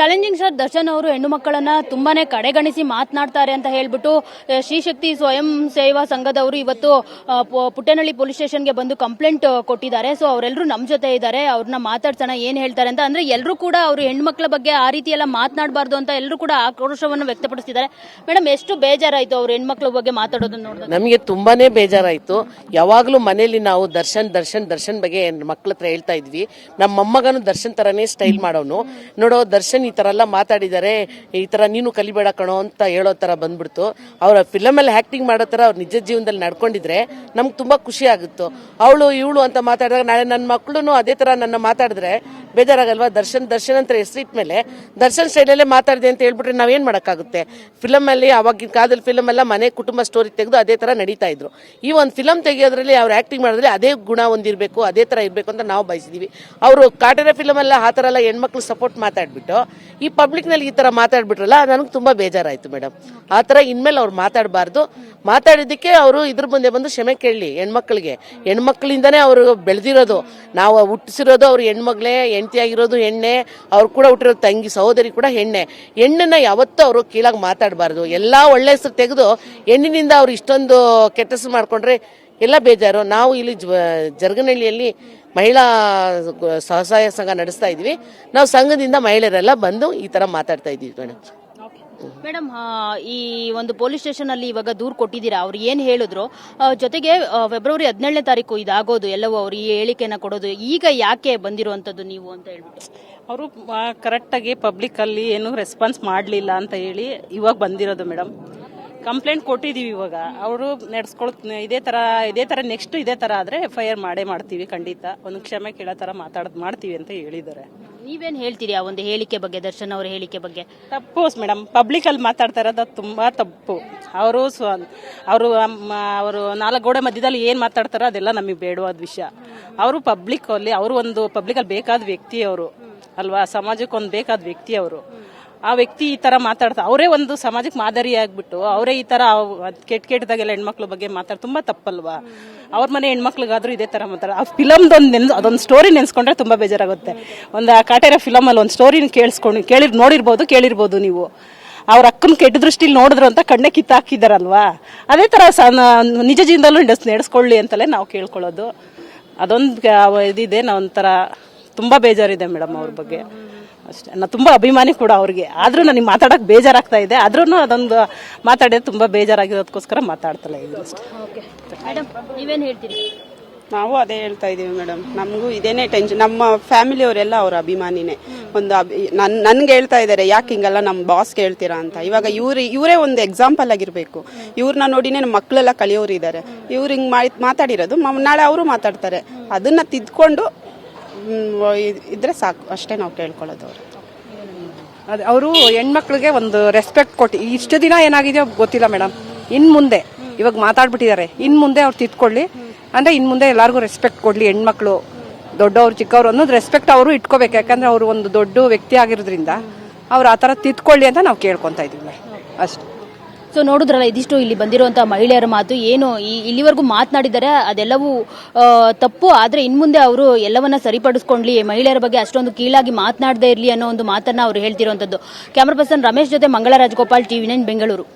Challenging sir Darshan ಅವರು ಹೆಣ್ಣು ಮಕ್ಕಳನ್ನ ತುಂಬಾನೇ ಕಡೆಗಣಿಸಿ ಮಾತನಾಡ್ತಾರೆ ಅಂತ ಹೇಳ್ಬಿಟ್ಟು ಶ್ರೀಶಕ್ತಿ ಸ್ವಯಂ ಸೇವಾ ಸಂಘದವರು ಇವತ್ತು ಪುಟ್ಟನಹಳ್ಳಿ ಪೊಲೀಸ್ ಸ್ಟೇಷನ್ಗೆ ಬಂದು ಕಂಪ್ಲೇಂಟ್ ಕೊಟ್ಟಿದ್ದಾರೆ. ಸೊ ಅವರೆಲ್ಲರೂ ನಮ್ಮ ಜೊತೆ ಇದ್ದಾರೆ. ಅವ್ರನ್ನ ಮಾತಾಡ್ಸೋಣ ಏನ್ ಹೇಳ್ತಾರೆ ಅಂತ. ಅಂದ್ರೆ ಎಲ್ಲರೂ ಕೂಡ ಅವರು ಹೆಣ್ಮಕ್ಳ ಬಗ್ಗೆ ಆ ರೀತಿ ಎಲ್ಲ ಮಾತನಾಡಬಾರ್ದು ಅಂತ ಎಲ್ಲರೂ ಕೂಡ ಆಕ್ರೋಶವನ್ನು ವ್ಯಕ್ತಪಡಿಸಿದ್ದಾರೆ ಮೇಡಮ್ ಎಷ್ಟು ಬೇಜಾರಾಯ್ತು ಅವ್ರ ಹೆಣ್ಮಕ್ಳ ಬಗ್ಗೆ ಮಾತಾಡೋದನ್ನ ನೋಡಿದ್ರೆ ನಮಗೆ ತುಂಬಾನೇ ಬೇಜಾರಾಯ್ತು. ಯಾವಾಗಲೂ ಮನೆಯಲ್ಲಿ ನಾವು ದರ್ಶನ್ ದರ್ಶನ್ ದರ್ಶನ್ ಬಗ್ಗೆ ಮಕ್ಕಳ ಹತ್ರ ಹೇಳ್ತಾ ಇದ್ವಿ. ನಮ್ಮ ಮೊಮ್ಮಗನು ದರ್ಶನ್ ತರನೇ ಸ್ಟೈಲ್ ಮಾಡೋನು. ನೋಡೋ, ದರ್ಶನ್ ಈ ಥರ ಎಲ್ಲ ಮಾತಾಡಿದ್ದಾರೆ ಈ ಥರ ನೀನು ಕಲಿಬೇಡ ಕಣೋ ಅಂತ ಹೇಳೋ ಥರ ಬಂದ್ಬಿಡ್ತು. ಅವರ ಫಿಲಮಲ್ಲಿ ಆ್ಯಕ್ಟಿಂಗ್ ಮಾಡೋ ಥರ ಅವ್ರು ನಿಜ ಜೀವನದಲ್ಲಿ ನಡ್ಕೊಂಡಿದ್ರೆ ನಮ್ಗೆ ತುಂಬ ಖುಷಿ ಆಗುತ್ತೋ. ಅವಳು, ಇವಳು ಅಂತ ಮಾತಾಡಿದಾಗ ನಾಳೆ ನನ್ನ ಮಕ್ಕಳು ಅದೇ ಥರ ನನ್ನ ಮಾತಾಡಿದ್ರೆ ಬೇಜಾರಾಗಲ್ವಾ? ದರ್ಶನ್ ದರ್ಶನ್ ಅಂತ ಹೆಸರಿಟ್ಟ ಮೇಲೆ ದರ್ಶನ್ ಸ್ಟೈಲಲ್ಲೇ ಮಾತಾಡಿದೆ ಅಂತ ಹೇಳ್ಬಿಟ್ರೆ ನಾವೇನು ಮಾಡೋಕ್ಕಾಗುತ್ತೆ? ಫಿಲಮಲ್ಲಿ ಅವಾಗಿನ ಕಾಲದಲ್ಲಿ ಫಿಲಮ್ ಎಲ್ಲ ಮನೆ, ಕುಟುಂಬ ಸ್ಟೋರಿ ತೆಗೆದು ಅದೇ ಥರ ನಡೀತಾ ಇದ್ರು. ಈ ಒಂದು ಫಿಲಮ್ ತೆಗೆಯೋದ್ರಲ್ಲಿ ಅವ್ರು ಆ್ಯಕ್ಟಿಂಗ್ ಮಾಡಿದ್ರೆ ಅದೇ ಗುಣ ಹೊಂದಿರಬೇಕು ಅದೇ ಥರ ಇರಬೇಕು ಅಂತ ನಾವು ಬಯಸಿದೀವಿ. ಅವರು ಕಾಟರ ಫಿಲಮ್ ಎಲ್ಲ ಆ ಥರ ಎಲ್ಲ ಹೆಣ್ಮಕ್ಳು ಸಪೋರ್ಟ್ ಮಾತಾಡ್ಬಿಟ್ಟು, ಈ ಪಬ್ಲಿಕ್ನಲ್ಲಿ ಈ ಥರ ಮಾತಾಡ್ಬಿಟ್ರಲ್ಲ, ನನಗೆ ತುಂಬ ಬೇಜಾರಾಯಿತು ಮೇಡಮ್ ಆ ಥರ ಇನ್ಮೇಲೆ ಅವ್ರು ಮಾತಾಡಬಾರ್ದು. ಮಾತಾಡಿದ್ದಕ್ಕೆ ಅವರು ಇದ್ರ ಮುಂದೆ ಬಂದು ಕ್ಷಮೆ ಕೇಳಲಿ ಹೆಣ್ಮಕ್ಳಿಗೆ. ಹೆಣ್ಮಕ್ಳಿಂದನೇ ಅವರು ಬೆಳೆದಿರೋದು. ನಾವು ಹುಟ್ಟಿಸಿರೋದು ಅವ್ರು ಹೆಣ್ಮಗ್ಳೇ ಹೆಂಡತಿಯಾಗಿರೋದು ಹೆಣ್ಣೆ, ಅವ್ರು ಕೂಡ ಹುಟ್ಟಿರೋ ತಂಗಿ ಸಹೋದರಿ ಕೂಡ ಹೆಣ್ಣೆ. ಹೆಣ್ಣನ್ನ ಯಾವತ್ತೂ ಅವರು ಕೀಳಾಗಿ ಮಾತಾಡಬಾರ್ದು. ಎಲ್ಲಾ ಒಳ್ಳೆ ಹೆಸರು ತೆಗೆದು ಹೆಣ್ಣಿನಿಂದ ಅವ್ರು ಇಷ್ಟೊಂದು ಕೆಟ್ಟಸು ಮಾಡಿಕೊಂಡ್ರೆ ಎಲ್ಲ ಬೇಜಾರು. ನಾವು ಇಲ್ಲಿ ಜರ್ಗನಹಳ್ಳಿಯಲ್ಲಿ ಮಹಿಳಾ ಸಹಸಾಯ ಸಂಘ ನಡೆಸ್ತಾ ಇದೀವಿ ನಾವು ಸಂಘದಿಂದ ಮಹಿಳೆಯರೆಲ್ಲ ಬಂದು ಈ ತರ ಮಾತಾಡ್ತಾ ಇದ್ದೀವಿ ಮೇಡಮ್ ಮೇಡಮ್ ಈ ಒಂದು ಪೊಲೀಸ್ ಸ್ಟೇಷನ್ ಅಲ್ಲಿ ಇವಾಗ ದೂರು ಕೊಟ್ಟಿದ್ದೀರಾ? ಅವ್ರು ಏನ್ ಹೇಳಿದ್ರು? ಜೊತೆಗೆ ಫೆಬ್ರವರಿ ಹದಿನೇಳನೇ ತಾರೀಕು ಇದಾಗೋದು, ಎಲ್ಲವೂ ಅವ್ರು ಈ ಹೇಳಿಕೆನ ಕೊಡೋದು, ಈಗ ಯಾಕೆ ಬಂದಿರುವಂತದ್ದು ನೀವು ಅಂತ ಹೇಳ್ಬಿಟ್ಟು. ಅವರು ಕರೆಕ್ಟಾಗಿ ಪಬ್ಲಿಕ್ಕಲ್ಲಿ ಏನು ರೆಸ್ಪಾನ್ಸ್ ಮಾಡಲಿಲ್ಲ ಅಂತ ಹೇಳಿ ಇವಾಗ ಬಂದಿರೋದು ಮೇಡಮ್. ಕಂಪ್ಲೇಂಟ್ ಕೊಟ್ಟಿದ್ದೀವಿ ಇವಾಗ. ಅವರು ನಡೆಸ್ಕೊಳ್, ಇದೇ ಥರ ಇದೇ ಥರ ನೆಕ್ಸ್ಟ್ ಇದೇ ಥರ ಆದರೆ ಎಫ್ ಐ ಆರ್ ಮಾಡೇ ಮಾಡ್ತೀವಿ ಖಂಡಿತ. ಒಂದು ಕ್ಷಮೆ ಕೇಳೋ ಥರ ಮಾತಾಡೋದು ಮಾಡ್ತೀವಿ ಅಂತ ಹೇಳಿದ್ದಾರೆ. ನೀವೇನ್ ಹೇಳ್ತೀರಿ ಆ ಒಂದು ಹೇಳಿಕೆ ಬಗ್ಗೆ, ದರ್ಶನ್ ಅವರ ಹೇಳಿಕೆ ಬಗ್ಗೆ? ತಪ್ಪು ಮೇಡಮ್. ಪಬ್ಲಿಕಲ್ಲಿ ಮಾತಾಡ್ತಾ ಇರೋದು ತುಂಬ ತಪ್ಪು. ಅವರು ಸ್ವ, ಅವರು ಅವರು ನಾಲ್ಕು ಗೋಡೆ ಮಧ್ಯದಲ್ಲಿ ಏನು ಮಾತಾಡ್ತಾರೋ ಅದೆಲ್ಲ ನಮಗೆ ಬೇಡವಾದ ವಿಷಯ. ಅವರು ಪಬ್ಲಿಕ್ಕಲ್ಲಿ ಅವರು ಒಂದು ಪಬ್ಲಿಕಲ್ಲಿ ಬೇಕಾದ ವ್ಯಕ್ತಿ ಅವರು. ಅಲ್ವಾ? ಸಮಾಜಕ್ಕೆ ಒಂದು ಬೇಕಾದ ವ್ಯಕ್ತಿ ಅವರು. ಆ ವ್ಯಕ್ತಿ ಈ ತರ ಮಾತಾಡ್ತಾ ಅವರೇ ಒಂದು ಸಮಾಜಕ್ಕೆ ಮಾದರಿ ಆಗ್ಬಿಟ್ಟು ಅವರೇ ಈ ತರ ಕೆಟ್ಟ ಕೆಟ್ಟದಾಗೆಲ್ಲ ಹೆಣ್ಮಕ್ಳ ಬಗ್ಗೆ ಮಾತಾಡ್ ತುಂಬಾ ತಪ್ಪಲ್ವಾ? ಅವ್ರ ಮನೆ ಹೆಣ್ಮಕ್ಳಿಗಾದ್ರೂ ಇದೇ ತರ ಮಾತಾಡ ಆ ಫಿಲಮ್ದೊಂದು ನೆನ್ಸ್ ಅದೊಂದು ಸ್ಟೋರಿ ನೆನ್ಸ್ಕೊಂಡ್ರೆ ತುಂಬಾ ಬೇಜಾರಾಗುತ್ತೆ. ಒಂದು ಆ ಕಾಟೇರ ಫಿಲಮ್ ಅಲ್ಲಿ ಒಂದು ಸ್ಟೋರಿನ ಕೇಳಿಸ್ಕೊಂಡು ಕೇಳಿ ನೋಡಿರ್ಬೋದು, ಕೇಳಿರ್ಬೋದು ನೀವು. ಅವ್ರ ಅಕ್ಕನ ಕೆಟ್ಟ ದೃಷ್ಟಿಲಿ ನೋಡಿದ್ರು ಅಂತ ಕಣ್ಣೆ ಕಿತ್ತಾಕಿದಾರಲ್ವಾ? ಅದೇ ತರ ನಿಜ ಜೀವನದಲ್ಲೂ ನಡೆಸ್ ನಡೆಸ್ಕೊಳ್ಳಿ ಅಂತಲೇ ನಾವು ಕೇಳ್ಕೊಳ್ಳೋದು. ಅದೊಂದು ಇದಿದೆ, ನಾವು ಒಂಥರ ತುಂಬಾ ಬೇಜಾರಿದೆ ಮೇಡಮ್ ಅವ್ರ ಬಗ್ಗೆ. ಅಷ್ಟೇ. ನಾನು ತುಂಬ ಅಭಿಮಾನಿ ಕೂಡ ಅವ್ರಿಗೆ. ಆದರೂ ನನಗೆ ಮಾತಾಡೋಕೆ ಬೇಜಾರಾಗ್ತಾ ಇದೆ. ಆದ್ರೂ ಅದೊಂದು ಮಾತಾಡಿದ್ರೆ ತುಂಬ ಬೇಜಾರಾಗಿರೋದಕ್ಕೋಸ್ಕರ ಮಾತಾಡ್ತಲ್ಲ ಇದ್ದೀನಿ ಅಷ್ಟೇ. ಮೇಡಮ್ ನೀವೇನು ಹೇಳ್ತೀರಿ? ನಾವು ಅದೇ ಹೇಳ್ತಾ ಇದೀವಿ ಮೇಡಮ್ ನಮಗೂ ಇದೇನೇ ಟೆನ್ಷನ್ ನಮ್ಮ ಫ್ಯಾಮಿಲಿಯವರೆಲ್ಲ ಅವ್ರ ಅಭಿಮಾನಿನೇ. ಒಂದು ಅಭಿ ನನ್ ನನ್ಗೆ ಹೇಳ್ತಾ ಇದ್ದಾರೆ ಯಾಕೆ ಹಿಂಗೆಲ್ಲ ನಮ್ಮ ಬಾಸ್ಗೆ ಹೇಳ್ತೀರಾ ಅಂತ? ಇವಾಗ ಇವ್ರು ಇವರೇ ಒಂದು ಎಕ್ಸಾಂಪಲ್ ಆಗಿರಬೇಕು. ಇವ್ರನ್ನ ನೋಡಿನೇ ನಮ್ಮ ಮಕ್ಕಳೆಲ್ಲ ಕಲಿಯೋರು ಇದ್ದಾರೆ ಇವ್ರು ಹಿಂಗೆ ಮಾಡಿ ಮಾತಾಡಿರೋದು ಮ- ನಾಳೆ ಅವರು ಮಾತಾಡ್ತಾರೆ. ಅದನ್ನ ತಿದ್ಕೊಂಡು ಇದ್ರೆ ಸಾಕು. ಅಷ್ಟೇ ನಾವು ಕೇಳ್ಕೊಳ್ಳೋದು ಅವರು. ಅದು, ಅವರು ಹೆಣ್ಮಕ್ಳಿಗೆ ಒಂದು ರೆಸ್ಪೆಕ್ಟ್ ಕೊಟ್ಟು, ಇಷ್ಟು ದಿನ ಏನಾಗಿದೆಯೋ ಗೊತ್ತಿಲ್ಲ ಮೇಡಮ್ ಇನ್ ಮುಂದೆ, ಇವಾಗ ಮಾತಾಡ್ಬಿಟ್ಟಿದ್ದಾರೆ. ಇನ್ ಮುಂದೆ ಅವ್ರು ತಿದ್ಕೊಳ್ಳಿ. ಅಂದ್ರೆ ಇನ್ ಮುಂದೆ ಎಲ್ಲಾರ್ಗೂ ರೆಸ್ಪೆಕ್ಟ್ ಕೊಡ್ಲಿ ಹೆಣ್ಮಕ್ಳು. ದೊಡ್ಡವ್ರು, ಚಿಕ್ಕವ್ರು ಅನ್ನೋದು ರೆಸ್ಪೆಕ್ಟ್ ಅವರು ಇಟ್ಕೋಬೇಕು. ಯಾಕಂದ್ರೆ ಅವರು ಒಂದು ದೊಡ್ಡ ವ್ಯಕ್ತಿ ಆಗಿರೋದ್ರಿಂದ ಅವ್ರು ಆ ಥರ ತಿದ್ಕೊಳ್ಳಿ ಅಂತ ನಾವು ಕೇಳ್ಕೊತಾ ಮೇಡಮ್ ಅಷ್ಟೇ. ಸೊ ನೋಡಿದ್ರಲ್ಲ, ಇದಿಷ್ಟು ಇಲ್ಲಿ ಬಂದಿರುವಂತಹ ಮಹಿಳೆಯರ ಮಾತು ಏನು? ಇಲ್ಲಿವರೆಗೂ ಮಾತನಾಡಿದ್ದಾರೆ ಅದೆಲ್ಲವೂ ತಪ್ಪು. ಆದ್ರೆ ಇನ್ಮುಂದೆ ಅವರು ಎಲ್ಲವನ್ನ ಸರಿಪಡಿಸ್ಕೊಂಡ್ಲಿ, ಮಹಿಳೆಯರ ಬಗ್ಗೆ ಅಷ್ಟೊಂದು ಕೀಳಾಗಿ ಮಾತನಾಡದೇ ಇರಲಿ ಅನ್ನೋ ಒಂದು ಮಾತನ್ನ ಅವರು ಹೇಳ್ತಿರುವಂತದ್ದು ಕ್ಯಾಮರಾ ಪರ್ಸನ್ ರಮೇಶ್ ಜೊತೆ ಮಂಗಳ ರಾಜಗೋಪಾಲ್ ಟಿವಿ ನೈನ್, ಬೆಂಗಳೂರು.